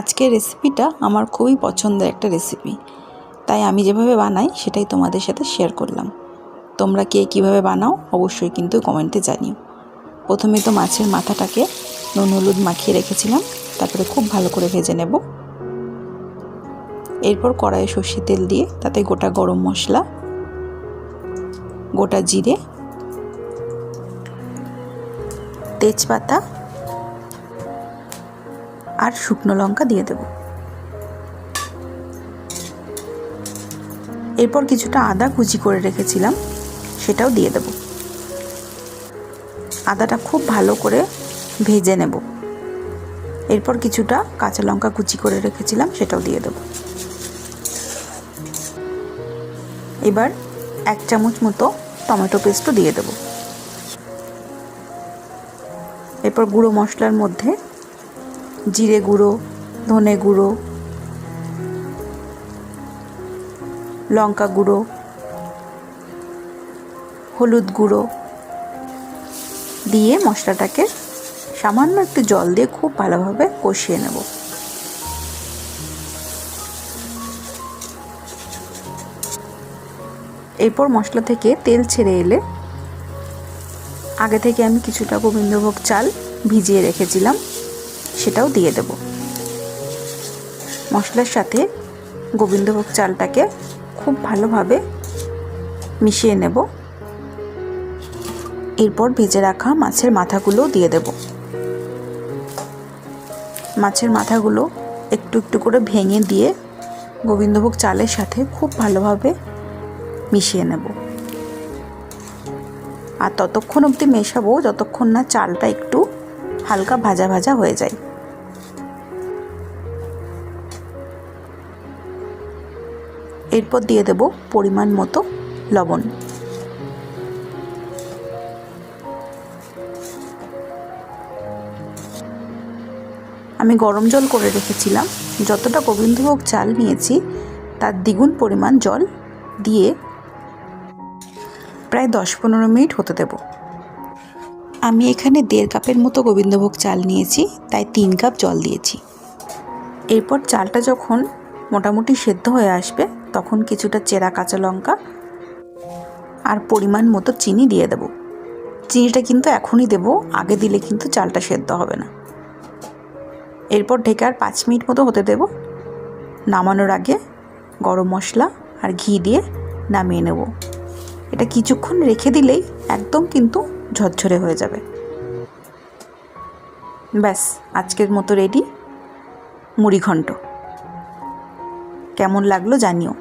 আজকের রেসিপিটা আমার খুবই পছন্দের একটা রেসিপি তাই আমি যেভাবে বানাই, সেটাই তোমাদের সাথে শেয়ার করলাম। তোমরা কে কীভাবে বানাও, অবশ্যই কিন্তু কমেন্টে জানিও। প্রথমে তো মাছের মাথাটাকে নুন হলুদ মাখিয়ে রেখেছিলাম, তারপরে খুব ভালো করে ভেজে নেব। এরপর কড়াইয়ে সর্ষে তেল দিয়ে তাতে গোটা গরম মশলা, গোটা জিরে, তেজপাতা আর শুকনো লঙ্কা দিয়ে দেব। এরপর কিছুটা আদা কুচি করে রেখেছিলাম, সেটাও দিয়ে দেব। আদাটা খুব ভালো করে ভেজে নেব। এরপর কিছুটা কাঁচা লঙ্কা কুচি করে রেখেছিলাম, সেটাও দিয়ে দেব। এবার এক চামচ মতো টমেটো পেস্টও দিয়ে দেব। এরপর গুঁড়ো মশলার মধ্যে জিরে গুঁড়ো, ধনে গুঁড়ো, লঙ্কা গুঁড়ো, হলুদ গুঁড়ো দিয়ে মশলাটাকে সামান্য একটু জল দিয়ে খুব ভালোভাবে কষিয়ে নেব। এরপর মশলা থেকে তেল ছেড়ে এলে আগে থেকে আমি কিছুটা গোবিন্দভোগ চাল ভিজিয়ে রেখেছিলাম। সেটাও দিয়ে দেব। মশলার সাথে গোবিন্দভোগ চালটাকে খুব ভালোভাবে মিশিয়ে নেব। এরপর ভেজে রাখা মাছের মাথাগুলোও দিয়ে দেব। মাছের মাথাগুলো একটু একটু করে ভেঙে দিয়ে গোবিন্দভোগ চালের সাথে খুব ভালোভাবে মিশিয়ে নেব। আর ততক্ষণ অবধি মেশাবো, যতক্ষণ না চালটা একটু হালকা ভাজা ভাজা হয়ে যায়। এরপর দিয়ে দেব পরিমাণ মতো লবণ। আমি গরম জল করে রেখেছিলাম। যতটা গোবিন্দভোগ চাল নিয়েছি, তার দ্বিগুণ পরিমাণ জল দিয়ে প্রায় দশ পনেরো মিনিট হতে দেব। আমি এখানে দেড় কাপের মতো গোবিন্দভোগ চাল নিয়েছি, তাই তিন কাপ জল দিয়েছি। এরপর চালটা যখন মোটামুটি সেদ্ধ হয়ে আসবে, তখন কিছুটা চেরা কাঁচা লঙ্কা আর পরিমাণ মতো চিনি দিয়ে দেব। চিনিটা কিন্তু এখনই দেব, আগে দিলে কিন্তু চালটা সেদ্ধ হবে না। এরপর ঢেকে আর পাঁচ মিনিট মতো হতে দেব। নামানোর আগে গরম মশলা আর ঘি দিয়ে নামিয়ে নেব। এটা কিছুক্ষণ রেখে দিলেই একদম কিন্তু ঝরঝরে হয়ে যাবে। ব্যাস আজকের মতো রেডি মুড়ি ঘন্ট কেমন লাগল জানিও।